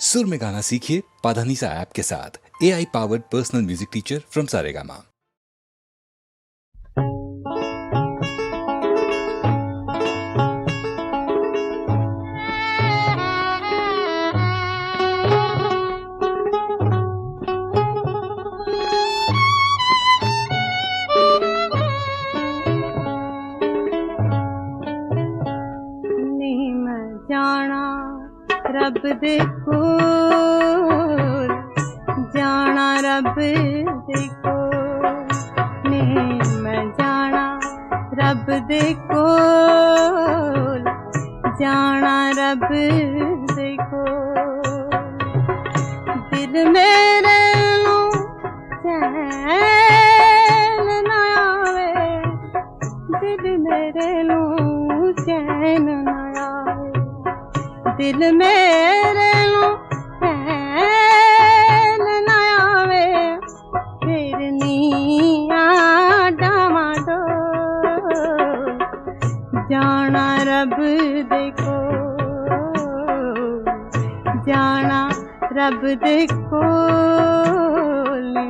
سر میں گانا سیکھیے پادھانیسا ایپ کے ساتھ۔ A I powered personal music teacher from Saregama رب دے ਜਾਣਾ ਰੱਬ ਦੇ ਕੋਲ ਦਿਲ ਮੇਰੇ ਨੂੰ ਚੈਨ ਨਾ ਆਵੇ ਦਿਲ ਮੇਰੇ ਨੂੰ ਚੈਨ ਨਾ ਆਵੇ ਦਿਲ रब देखो। जाना रब देखो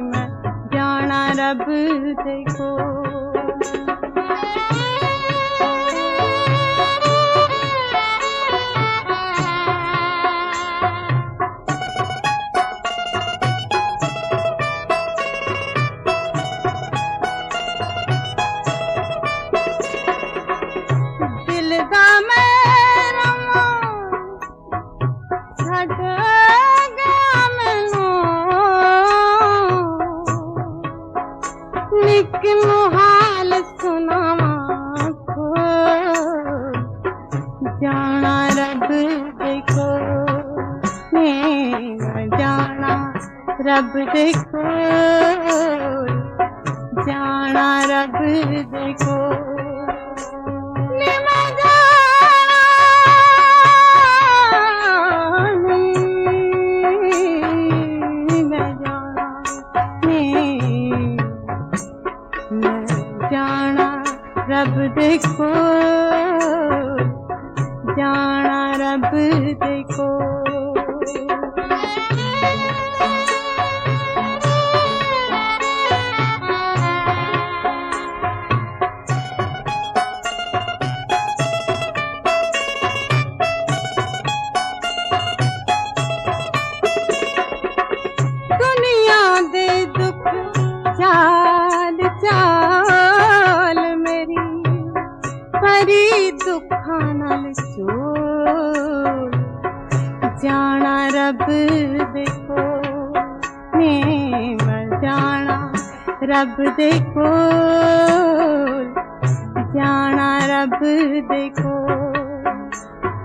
मैं जाना रब देखो। रब देखो जाना रब देखो। रब देखो जाना रब देखो। ਦੇ ਕੋਲ, ਜਾਣਾ ਰੱਬ ਦੇ ਕੋਲ।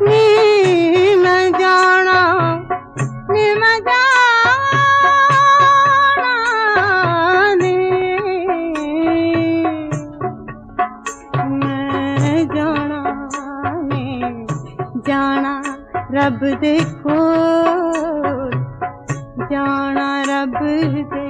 ਨੀ ਮੈਂ ਜਾਣਾ, ਨੀ ਮੈਂ ਜਾਣਾ ਨੀ। ਮੈਂ ਜਾਣਾ ਨੀ, ਜਾਣਾ ਰੱਬ ਦੇ ਕੋਲ, ਜਾਣਾ ਰੱਬ ਦੇ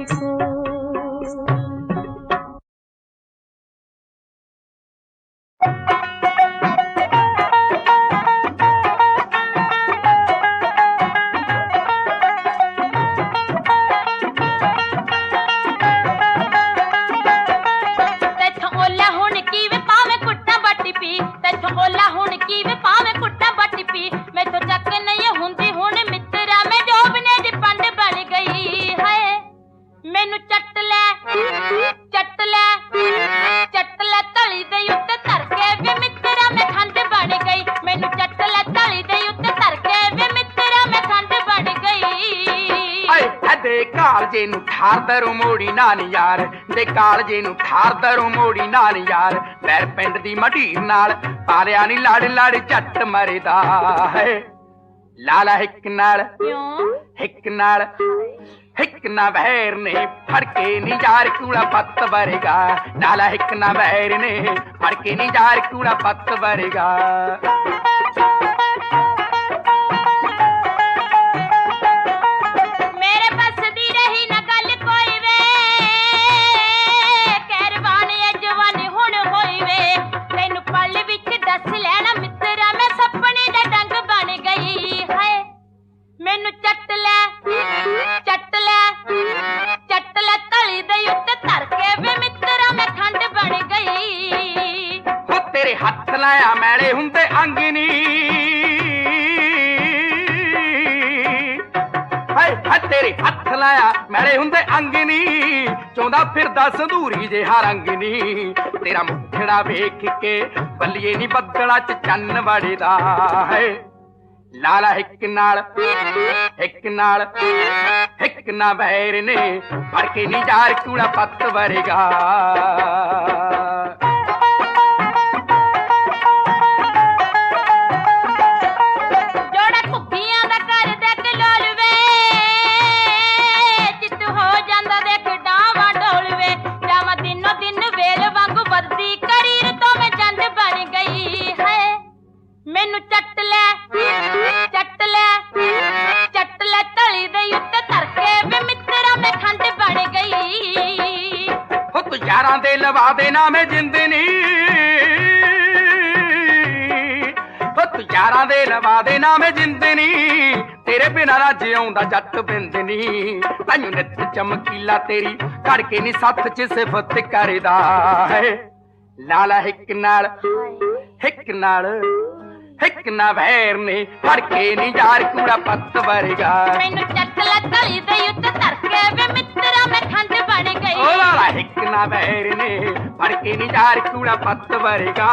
ਕਾਲਜੇ ਨੂੰ ਠਾਰ ਦਰੂ ਮੋੜੀ ਨਾਲ ਯਾਰ ਦੇ ਕਾਲਜੇ ਨੂੰ ਠਾਰ ਦਰੂ ਮੋੜੀ ਨਾਲ ਯਾਰ। ਪੈਰ ਪਿੰਡ ਦੀ ਮਢੀਰ ਨਾਲ ਪਾਰਿਆ ਨਹੀਂ ਲੜ ਲੜ ਝੱਟ ਮਰਦਾ ਹੈ। ਲਾਲਾ ਹਿੱਕ ਨਾਲ ਕਿਉਂ? ਹਿੱਕ ਨਾਲ ਹਿੱਕ ਨਾ ਵਹਿਰ ਨੇ ਫੜ ਕੇ ਨੀ ਯਾਰ ਕੂੜਾ ਪੱਤ ਵਰਗਾ। ਲਾਲਾ ਹਿੱਕ ਨਾ ਵਹਿਰ ਨੇ ਫੜ ਕੇ ਨੀ ਯਾਰ ਕੂੜਾ ਪੱਤ ਵਰਗਾ। ਸੰਧੂਰੀ ਜਿਹਾ ਤੇਰਾ ਮੁਖੜਾ ਵੇਖ ਕੇ ਬੱਲੀਏ ਨੀ ਬੱਦਲਾ ਚ ਚੰਨ ਵੜਦਾ ਹੈ। ਲਾਲਾ ਇੱਕ ਨਾਲ ਇੱਕ ਨਾਲ, ਇੱਕ ਨਾ ਬੈਰ ਨੇ। ਫੜ ਕੇ ਨੀ ਯਾਰ ਕੂੜਾ ਪੱਤ ਵਰਗਾ। ਯਾਰਾਂ ਦੇ ਲਵਾ ਦੇ ਨਾ। ਮੈਂ ਜਿੰਦਨੀ ਤੂੰ ਯਾਰਾਂ ਦੇ ਲਵਾ ਦੇ ਨਾ ਮੈਂ ਜਿੰਦਨੀ ਤੇਰੇ ਬਿਨਾਂ ਨਾ ਆਉਂਦਾ ਜੱਟ ਬਿੰਦਨੀ ਤੈਨੂੰ ਨਿੱਤ ਚਮਕੀਲਾ ਤੇਰੀ ਘੜ ਕੇ ਨੀ ਸੱਤ ਚ ਸਿਫਤ ਕਰਦਾ ਹੈ। ਲਾਲਾ ਹਿੱਕ ਨਾਲ ਹਿੱਕ ਨਾਲ। ਹਿੱਕ ਨਾ ਵੈਰ ਨੇ ਫੜ ਕੇ ਨੀ ਯਾਰ ਕੂੜਾ ਪੱਤ ਵਰਗਾ। ਮੈਨੂੰ ਚੱਟ ਲੈ ਤਲੀ ਦੇ ਉੱਤੇ ਧਰ ਕੇ ਵੇ ਮਿੱਤਰਾ ਮੈਂ ਖੰਡ ਬਣ ਗਈ। ਓ ਲਾਲਾ ਹਿੱਕ ਨਾ ਵੈਰ ਨੇ ਫੜ ਕੇ ਨੀ ਯਾਰ ਕੂੜਾ ਪੱਤ ਵਰਗਾ।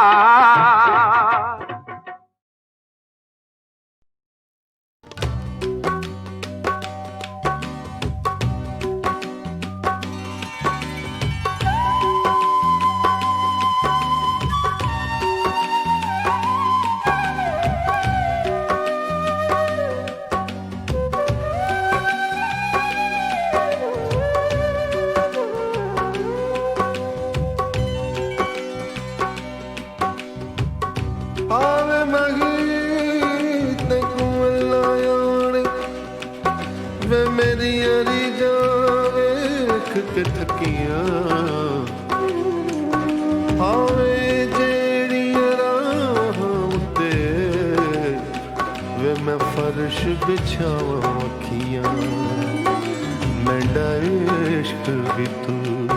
ਮੈਂ ਇਸ਼ਕ ਵੀ ਤੂੰ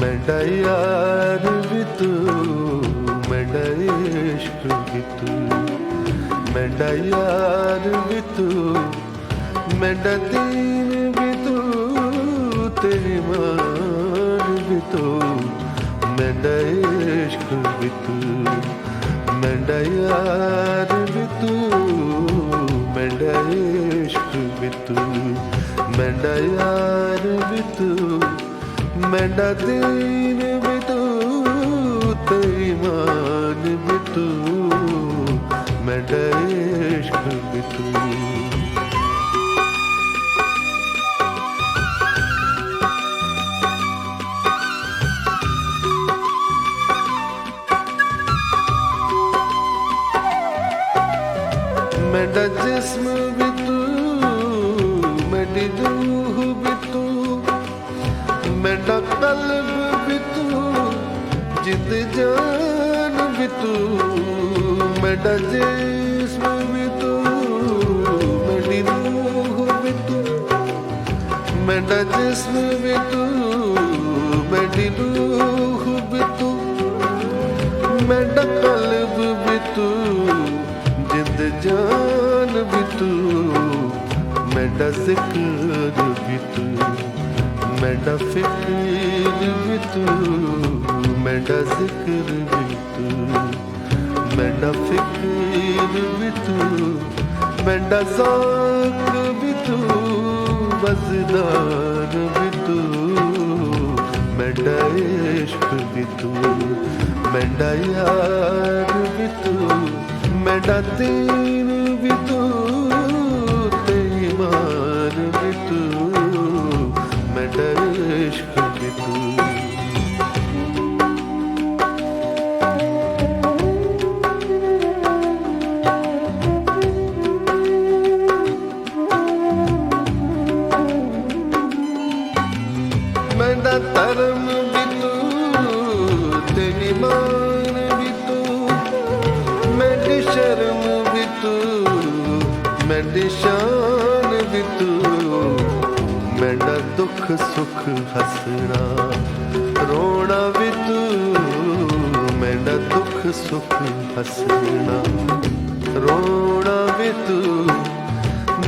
ਮੈਂਡਾ ਯਾਰ ਵੀ ਤੂੰ ਮੈਂਡਾ ਇਸ਼ਕ ਵੀ ਤੂੰ ਮੈਂਡਾ ਯਾਰ ਵੀ ਤੂੰ ਮੈਂਡਾ ਦੀਨ ਵੀ ਤੂੰ ਤੇਰੀ ਮਾਨ ਵੀ ਤੂੰ ਮੈਂਡਾ ਇਸ਼ਕ ਵੀ ਤੂੰ ਮੈਂਡਾ ਯਾਰ ਵੀ ਤੂੰ ਮੈਂਡਾ ਇਸ਼ਕ ਵੀ ਤੂੰ ਮੈਂਡਾ ਯਾਰ ਵੀ ਤੂੰ, ਮੈਂਡਾ ਦੀਨ ਵੀ ਤੂੰ, ਤੇਰੀ ਮਾਨ ਵੀ ਤੂੰ, ਮੈਂਡਾ ਇਸ਼ਕ ਤੂੰ ਮੇਰਾ ਜਿਸਮ ਵੀ ਤੂੰ ਮੇਰੀ ਰੂਹ ਵੀ ਤੂੰ। ਮੇਰਾ ਜਿਸਮ ਵੀ ਤੂੰ ਮੇਰੀ ਰੂਹ ਵੀ ਤੂੰ। ਮੇਰਾ ਕਲਬ ਵੀ ਤੂੰ, ਜਿੰਦ ਜਾਨ ਵੀ ਤੂੰ। ਮੇਰਾ ਜ਼ਿਕਰ ਵੀ ਤੂੰ ਮੇਰਾ ਫਿਕਰ ਵੀ ਤੂੰ। ਮੇਰਾ ਜ਼ਿਕਰ ਮੇਰਾ ਫਿਕਰ ਵੀ ਤੂੰ ਮੇਰਾ ਜ਼ੌਕ ਵੀ ਤੂੰ ਵਜ਼ਦਾਰ ਵੀ ਤੂੰ ਮੇਰਾ ਇਸ਼ਕ ਵੀ ਤੂੰ ਮੇਰਾ ਯਾਰ ਵੀ ਤੂੰ ਮੇਰਾ ਦੀਨ ਵੀ ਤੂੰ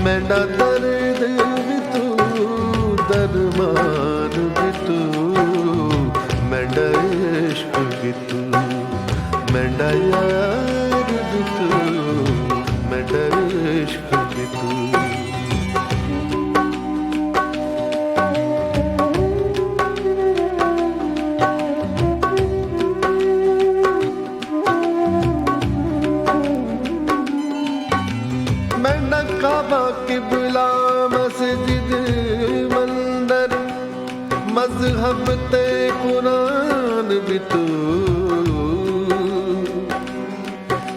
ਮੈਂਡਾ ਦਰਦ ਵੀ ਤੂੰ ਦਰਮਾਨ ਵੀ ਤੂੰ ਮੈਂਡਾ ਇਸ਼ਕ ਵੀ ਤੂੰ ਮੈਂਡਾ ਯਾਰ ਵੀ ਤੂੰ ਮੈਂਡਾ ਇਸ਼ਕ ਵੀ ਤੂੰ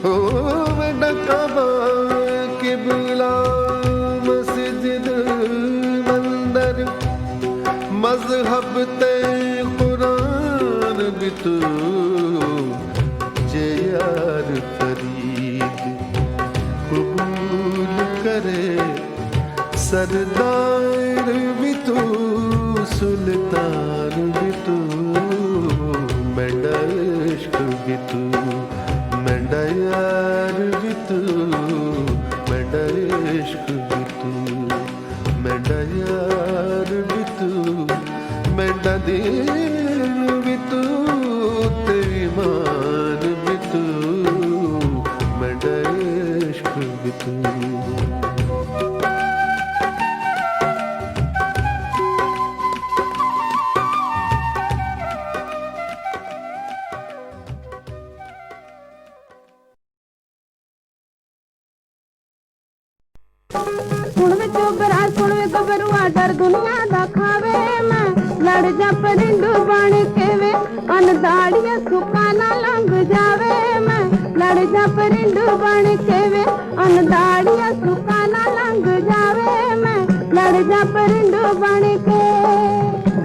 ਹੋਵੇ ਡਕਬਾ ਕਿਬਲਾ, ਮਸਜਿਦ, ਮੰਦਰ, ਮਜ਼ਹਬ ਤੇ ਕੁਰਾਨ ਬਿਤ ਜੇ ਯਾਰ ਫਰੀਦ ਕਬੂਲ ਕਰੇ, ਸਰਦਾਰ ਵੀ ਤੂੰ, ਸੁਲਤਾਨ ਵੀ ਤੂੰ, ਮੈਂ ਦਸ਼ਕ ਵੀ ਤੂੰ। मडयार भी तू मडर इश्क़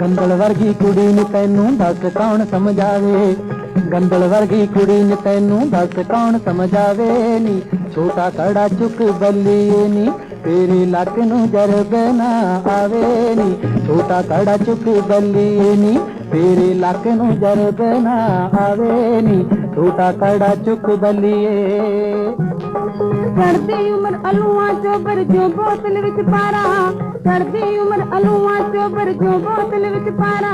ਗੰਦਲ ਵਰਗੀ ਕੁੜੀ ਨੂੰ ਤੈਨੂੰ ਦੱਸ ਕੌਣ ਸਮਝਾਵੇ? ਗੰਦਲ ਵਰਗੀ ਕੁੜੀ ਨੂੰ ਤੈਨੂੰ ਦੱਸ ਕੌਣ ਸਮਝਾਵੇ? ਨੀ, ਛੋਟਾ ਕੜਾ ਚੁੱਕ ਬੱਲੀਏ ਨੀ ਤੇਰੇ ਲੱਕ ਨੂੰ ਜਰਬ ਨਾ ਆਵੇ ਨੀ, ਛੋਟਾ ਕੜਾ ਚੁੱਕ ਬੱਲੀਏ ਨੀ, ਤੇਰੇ ਲੱਕ ਨੂੰ ਜਰਬ ਨਾ ਆਵੇ ਨੀ, ਛੋਟਾ ਕੜਾ ਚੁੱਕ ਬੱਲੀਏ। ਕਰਦੀ ਉਮਰ ਅਲੂਆਂ ਚੋਬਰ ਜੋ ਬੋਤਲ ਵਿੱਚ ਪਾਰਾ, ਕਰਦੀ ਉਮਰ ਅਲੂਆਂ ਚੋਬਰ ਜੋ ਬੋਤਲ ਵਿੱਚ ਪਾਰਾ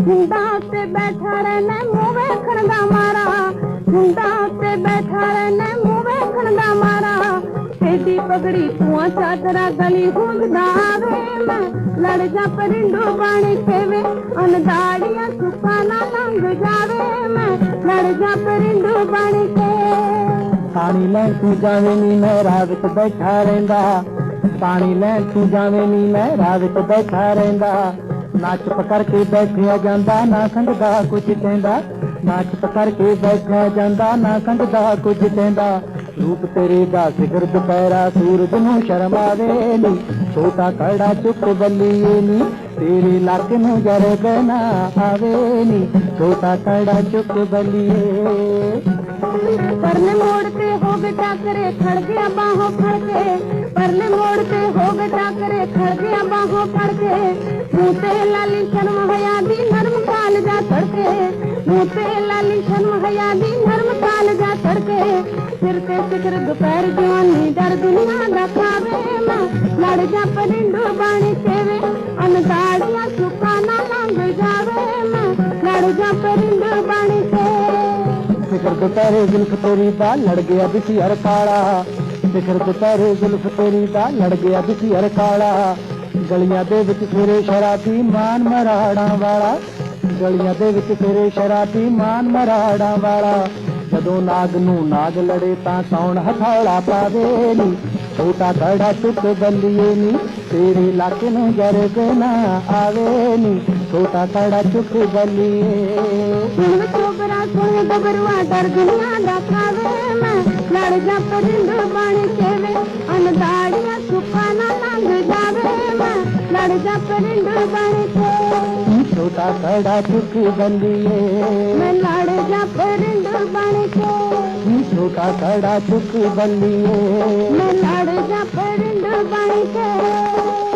ਹੁੰਦਾ ਉੱਤੇ ਬੈਠਾ ਰਹਿਣਾ, ਮੂੰਹ ਵੇਖਣ ਦਾ ਮਾਰਾ ਹੁੰਦਾ ਉੱਤੇ ਬੈਠਾ ਰਹਿਣਾ ਮੂੰਹ ਵੇਖਣ ਦਾ ਮਾਰਾ। ਤੇਦੀ ਪਗੜੀ ਤੂੰ ਚਾਦਰਾ ਗਲੀ ਹੁੰਦਾ ਆਵੇ। ਮੈਂ ਲੜ ਜਾ ਪਰਿੰਡੂ ਬਾਣੀ ਖੇਵੇ ਅਨਦਾੜੀਆਂ ਸੁੱਕਾ ਨਾ ਲੰਘ ਜਾਵੇ। ਮੈਂ ਲੜ ਜਾ ਪਰਿੰਡੂ ਬਾਣੀ ਕੇ। ਪਾਣੀ ਲੈਣ ਤੂੰ ਜਾਵੇਂ ਨੀ, ਮੈਂ ਰਾਹ ਵਿੱਚ ਬੈਠਾ ਰਹਿੰਦਾ। ਪਾਣੀ ਲੈ ਤੂੰ ਜਾਵੇਂ ਨੀ, ਮੈਂ ਰਾਹ ਵਿੱਚ ਬੈਠਾ ਰਹਿੰਦਾ। ਨਾ ਚੁੱਪ ਕਰਕੇ ਬੈਠਿਆ ਜਾਂਦਾ, ਨਾ ਸੰਗਦਾ ਕੁਝ ਕਹਿੰਦਾ। ਨਾ ਚੁੱਪ ਕਰਕੇ ਬੈਠਿਆ ਜਾਂਦਾ, ਨਾ ਸੰਗਦਾ ਕੁਝ ਕਹਿੰਦਾ। ਰੂਪ ਤੇਰੇ ਦਾ ਸਿਖਰ ਦੁਪਹਿਰਾ ਸੂਰਜ ਨੂੰ ਸ਼ਰਮ ਆਵੇ ਨੀ। ਛੋਟਾ ਕੜਾ ਚੁੱਕ ਬੱਲੀਏ ਨੀ, ਤੇਰੇ ਲੱਕ ਨੂੰ ਜਰਬ ਨਾ ਆਵੇ ਨੀ। ਛੋਟਾ ਕੜਾ ਚੁੱਕ ਬੱਲੀਏ। ਪਰਲੇ ਮੋੜ ਤੇ ਹੋ ਗਏ ਟਾਕਰੇ ਖੜ ਗਿਆ ਬਾਹੋਂ ਫੜ ਕੇ ਪਰਲੇ ਮੋੜ ਤੇ ਹੋ ਗਏ ਟਾਕਰੇ ਖੜ ਗਿਆ ਬਾਹੋਂ ਫੜ ਕੇ ਮੂੰਹ ਤੇ ਲਾਲੀ ਸ਼ਰਮ ਹਯਾ ਦੀ ਨਰਮ ਕਾਲ ਜਾ ਤੜਕੇ ਮੂੰਹ ਤੇ ਲਾਲੀ ਸ਼ਰਮ ਹਯਾ ਦੀ ਨਰਮ ਕਾਲ ਜਾ ਤੜਕੇ ਸਿਰ ਤੇ ਸਿਖਰ ਦੁਪਹਿਰ ਜਵਾਨੀ ਡਰ ਦੁਨੀਆ ਦਾ ਖਾਵੇ ਮੈਂ ਲੜ ਜਾ ਪਰਿੰਡੂ ਬਾਣੀ ਸੇਵੇ ਅਨਦਾੜੀਆਂ ਸੁੱਕਾ ਨਾ ਫਿਕਰ ਦੁਪਹਿਰੇ ਜ਼ੁਲਫ ਤੇਰੀ ਦਾ ਲੜ ਗਿਆ ਬਿਸੀ ਹਰ ਕਾਲਾ। ਸਿਖਰ ਦੁਪਹਿਰੇ ਜ਼ੁਲਫ ਤੇਰੀ ਦਾ ਲੜ ਗਿਆ ਬਿਸੀ ਹਰ ਕਾਲਾ। ਗਲੀਆਂ ਦੇ ਵਿੱਚ ਫੇਰੇ ਸ਼ਰਾਬੀ ਮਾਨ ਮਰਾੜਾਂ ਵਾਲਾ। ਗਲੀਆਂ ਦੇ ਵਿੱਚ ਫੇਰੇ ਸ਼ਰਾਬੀ ਮਾਨ ਮਰਾੜਾਂ ਵਾਲਾ। ਜਦੋਂ ਨਾਗ ਨੂੰ ਨਾਗ ਲੜੇ ਤਾਂ ਕੌਣ ਹਥੌੜਾ ਪਾਵੇ ਨੀ? ਛੋਟਾ ਕੜਾ ਚੁੱਕ ਬੱਲੀਏ ਨੀ, ਤੇਰੇ ਲੱਕ ਨੂੰ ਜਰਗ ਨਾ ਆਵੇ ਨੀ। ਛੋਟਾ ਕੜਾ ਚੁੱਕ ਬੱਲੀਏ। ਸੁਣ ਚੋਬਰਾ ਸੁਣ ਦੁਨੀਆ ਦਾ ਖਾਵੇ ਮੈਂ ਲੜ ਜਾ ਪਰਿੰਦੂ ਬਾਣੀ ਕੇਵੇ ਅਨਦਾੜੀਆਂ ਸੁੱਕਾ ਨਾ ਲੰਘ ਜਾਵੇ ਮੈਂ ਲੜ ਜਾ ਪਰਿੰਦੂ ਬਾਣੀ ਕੇ ਛੋਟਾ ਕੜਾ ਚੁੱਕ ਬੱਲੀਏ ਮੈਂ ਲੜ ਜਾ ਪਰਿੰਦੂ ਬਾਣੀ ਕੇ ਛੋਟਾ ਕੜਾ ਚੁੱਕ ਬੱਲੀਏ ਮੈਂ ਲੜ ਜਾ ਪਰਿੰਦੂ ਬਾਣੀ ਕੇ।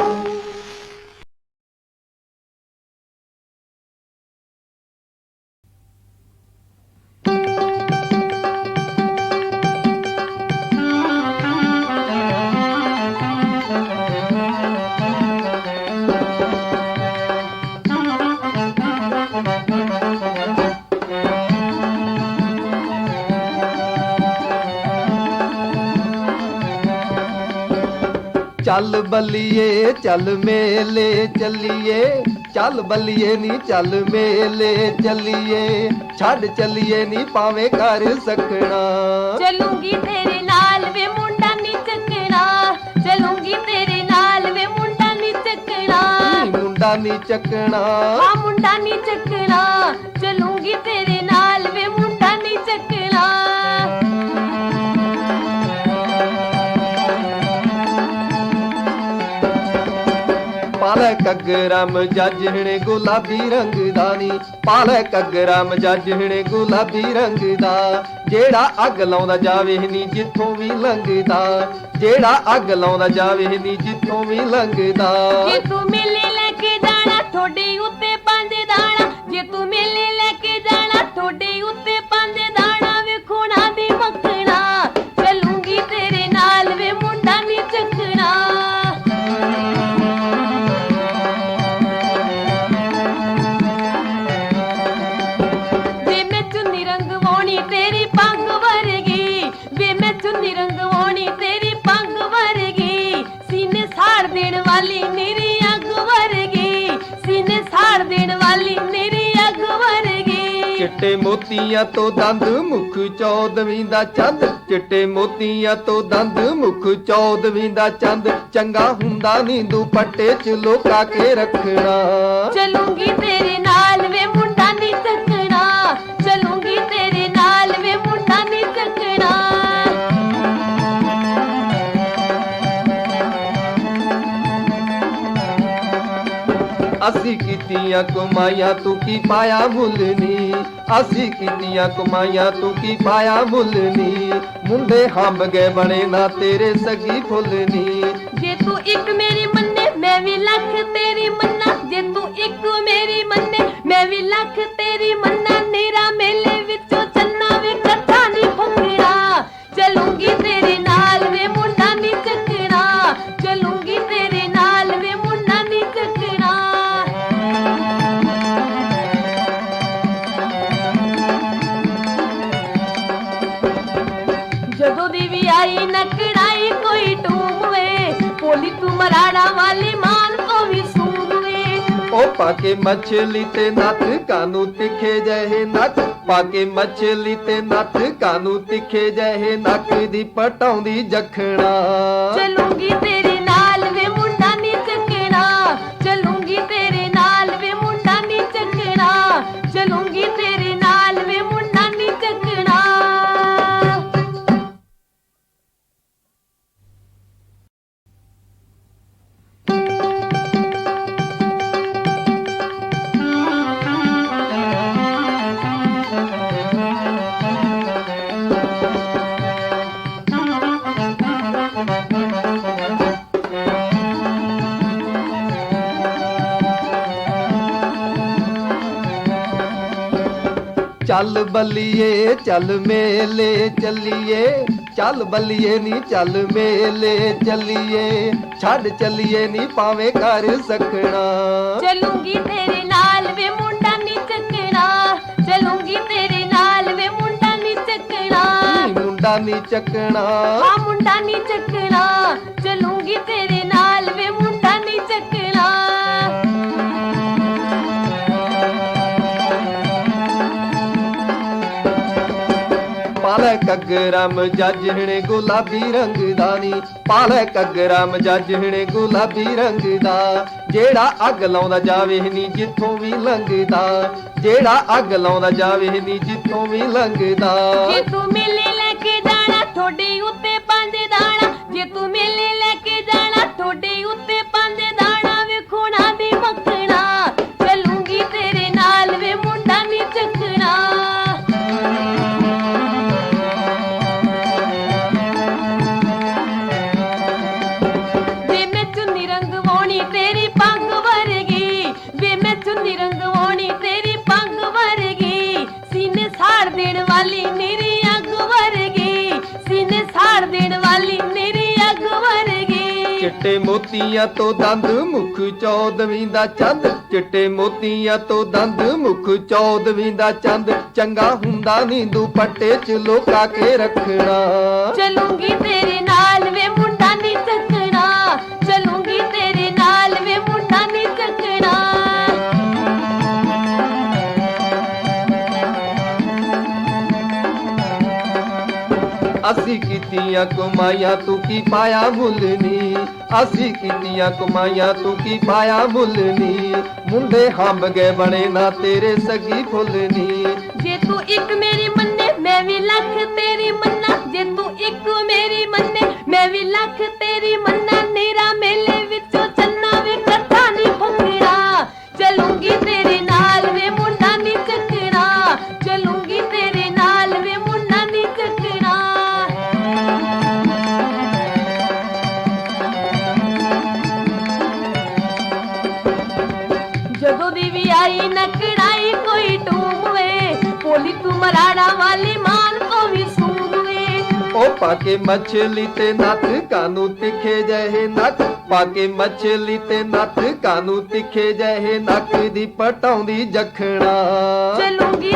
ਚੱਲ ਬੱਲੀਏ ਚੱਲ ਮੇਲੇ ਚੱਲੀਏ ਚੱਲ ਬੱਲੀਏ ਨੀ ਚੱਲ ਮੇਲੇ ਚੱਲੀਏ ਛੱਡ ਚੱਲੀਏ ਨੀ ਪਾਵੇਂ ਕਰ ਸਕਣਾ ਚਲੂੰਗੀ ਤੇਰੇ ਨਾਲ ਵੇ ਮੁੰਡਾ ਨੀ ਚੱਕਣਾ ਚਲੂੰਗੀ ਤੇਰੇ ਨਾਲ ਵੇ ਮੁੰਡਾ ਨੀ ਚੱਕਣਾ ਮੁੰਡਾ ਨੀ ਚੱਕਣਾ ਆ ਮੁੰਡਾ ਨੀ ਚੱਕਣਾ ਚਲੂੰਗੀ ਤੇਰੇ ਨਾਲ ਵੇ ਮੁੰਡਾ ਨੀ ਚੱਕਣਾ ਪਾਲੇ ਕਗਰਮ ਜੱਜਣੇ ਗੁਲਾਬੀ ਰੰਗ ਦਾ ਨੀ। ਪਾਲੇ ਕਗਰਮ ਜੱਜਣੇ ਗੁਲਾਬੀ ਰੰਗ ਦਾ। ਜਿਹੜਾ ਅੱਗ ਲਾਉਂਦਾ ਜਾਵੇ ਨੀ ਜਿੱਥੋਂ ਵੀ ਲੰਘਦਾ। ਜਿਹੜਾ ਅੱਗ ਲਾਉਂਦਾ ਜਾਵੇ ਨੀ ਜਿੱਥੋਂ ਵੀ ਲੰਘਦਾ। ਜੇ ਤੂੰ ਮੇਲੇ ਲੈ ਕੇ ਜਾਣਾ ਥੋੜੀ ਉੱਤੇ ਪੰਜ ਦਾਣਾ। ਜੇ ਤੂੰ ਮੇਲੇ ਲੈ ਚਿੱਟੇ ਮੋਤੀਆਂ ਤੋਂ ਦੰਦ ਮੁਖ ਚੌਦਵੀਂ ਦਾ ਚੰਦ ਚਿੱਟੇ ਮੋਤੀਆਂ ਤੋਂ ਦੰਦ ਮੁਖ ਚੌਦਵੀਂ ਦਾ ਚੰਦ। ਚੰਗਾ ਹੁੰਦਾ ਨੀ ਦੁਪੱਟੇ ਚ ਲੋਕਾ ਕੇ ਰੱਖਣਾ। ਚਲੂੰਗੀ ਤੇਰੇ ਨਾਲ ਵੇ ਮੁੰਡਾ ਨੀ ਚੱਕਣਾ। ਚਲੂੰਗੀ ਤੇਰੇ ਨਾਲ ਵੇ ਮੁੰਡਾ ਨੀ ਚੱਕਣਾ। ਅਸੀਂ ਕੀਤੀਆਂ ਕਮਾਈਆਂ ਤੂੰ ਕੀ ਪਾਇਆ ਮੁੱਲ ਨੀ। ਅਸੀਂ ਕੀਤੀਆਂ ਕਮਾਈਆਂ, ਤੂੰ ਕੀ ਪਾਇਆ ਮੁੱਲ ਨੀ? ਮੁੰਡੇ ਹੰਬ ਗਏ ਬਣੇ ਨਾ ਤੇਰੇ ਸਗੀ ਫੁੱਲ ਨੀ। ਜੇ ਤੂੰ ਇੱਕ ਮੇਰੀ ਮੰਨੇ, ਮੈਂ ਵੀ ਲੱਖ ਤੇਰੀ ਮੰਨਾ। ਜੇ ਤੂੰ ਇੱਕ ਮੇਰੀ ਮੰਨੇ, ਮੈਂ ਵੀ ਲੱਖ ਤੇਰੀ ਮੰਨਾ। ਨੀਰਾ ਪਾਕੇ ਮਛਲੀ ਤੇ ਨੱਥ, ਕਾਨੂੰ ਤਿੱਖੇ ਜਹੇ ਨੱਕ ਪਾਕੇ ਮੱਛਲੀ ਤੇ ਨੱਥ, ਕਾਨੂੰ ਤਿੱਖੇ ਜਹੇ ਨੱਕ ਦੀ ਪਟਾਉਂਦੀ ਜਖਣਾ। ਚਲੂੰਗੀ ਤੇਰੇ ਚੱਲ ਬੱਲੀਏ ਚੱਲ ਮੇਲੇ ਚੱਲੀਏ। ਚੱਲ ਬੱਲੀਏ ਨੀ ਚੱਲ ਮੇਲੇ ਚੱਲੀਏ। ਛੱਡ ਚੱਲੀਏ ਨੀ ਪਾਵੇਂ ਕਰ ਸਕਣਾ ਚਲੂੰਗੀ ਤੇਰੇ ਨਾਲ ਵੇ ਮੁੰਡਾ ਨਹੀਂ ਚੱਕਣਾ। ਚਲੂੰਗੀ ਤੇਰੇ ਨਾਲ ਵੇ ਮੁੰਡਾ ਨਹੀਂ ਚੱਕਣਾ। ਨੀ ਮੁੰਡਾ ਨੀ ਚੱਕਣਾ। ਆ ਮੁੰਡਾ ਨਹੀਂ ਚੱਕਣਾ। ਚਲੂੰਗੀ ਤੇਰੇ ਨਾਲ ਵੇ ਮੁੰਡਾ ਨਹੀਂ ਚੱਕਣਾ। ਪਾਲੇ ਕਗਰਮ ਗੁਲਾਬੀ ਰੰਗ ਦਾ ਨੀ। ਪਾਲੇ ਕਗਰਮ ਜੱਜਣੇ ਗੁਲਾਬੀ ਰੰਗ ਦਾ। ਜਿਹੜਾ ਅੱਗ ਲਾਉਂਦਾ ਜਾਵੇ ਨੀ ਜਿੱਥੋਂ ਵੀ ਲੰਘਦਾ। ਜਿਹੜਾ ਅੱਗ ਲਾਉਂਦਾ ਜਾਵੇ ਨੀ ਜਿੱਥੋਂ ਵੀ ਲੰਘਦਾ। ਜੇ ਤੂੰ ਮੇਲੇ ਲੈ ਕੇ ਜਾਣਾ ਥੋੜੀ ਉੱਤੇ ਪੰਜ ਦਾਣਾ। ਜੇ ਤੂੰ ਮੇਲੇ ਲੈ ਕੇ ਜਾਣਾ ਥੋੜੀ ਉੱਤੇ ਮੋਤੀਆਂ ਤੋਂ ਦੰਦ, ਮੁਖ ਚੌਦਵੀਂ ਦਾ ਚੰਦ। ਚਿੱਟੇ ਮੋਤੀਆਂ ਤੋਂ ਦੰਦ, ਮੁਖ ਚੌਦਵੀਂ ਦਾ ਚੰਦ। ਚੰਗਾ ਹੁੰਦਾ ਨੀ ਦੁਪੱਟੇ ਚ ਲੋਕਾ ਕੇ ਰੱਖਣਾ। ਚਲੂੰਗੀ ਅਸੀਂ ਕੀਤੀਆਂ ਕਮਾਈਆਂ, ਤੂੰ ਕੀ ਪਾਇਆ ਮੁੱਲ ਅਸੀਂ ਕੀਤੀਆਂ ਕਮਾਈਆਂ, ਤੂੰ ਕੀ ਪਾਇਆ ਮੁੱਲ ਮੁੰਡੇ ਹੰਬ ਗਏ ਬਣੇ ਨਾ ਤੇਰੇ ਸਗੀ ਫੁੱਲ ਨੀ। ਜੇ ਤੂੰ ਇੱਕ ਮੇਰੀ ਮੰਨੇ, ਮੈਂ ਵੀ ਲੱਖ ਤੇਰੀ ਮੰਨਾ। ਜੇ ਤੂੰ ਇੱਕ ਮੇਰੀ ਮੰਨੇ, ਮੈਂ ਵੀ ਲੱਖ ਤੇਰੀ ਮੰਨਾ। ਨੀਰਾ ਮੇਲੇ ਵਿੱਚੋਂ ਪਾਕੇ ਪਾ ਮੱਛਲੀ ਤੇ ਨੱਥ, ਕਾਨੂੰ ਤਿੱਖੇ ਜਹੇ ਨੱਕ ਪਾ ਕੇ ਮੱਛਲੀ ਤੇ ਨੱਥ, ਕਾਨੂੰ ਤਿੱਖੇ ਜਹੇ ਨੱਕ ਦੀ ਪਟਾਉਂਦੀ ਜਖਣਾ। ਚਲੂੰਗੀ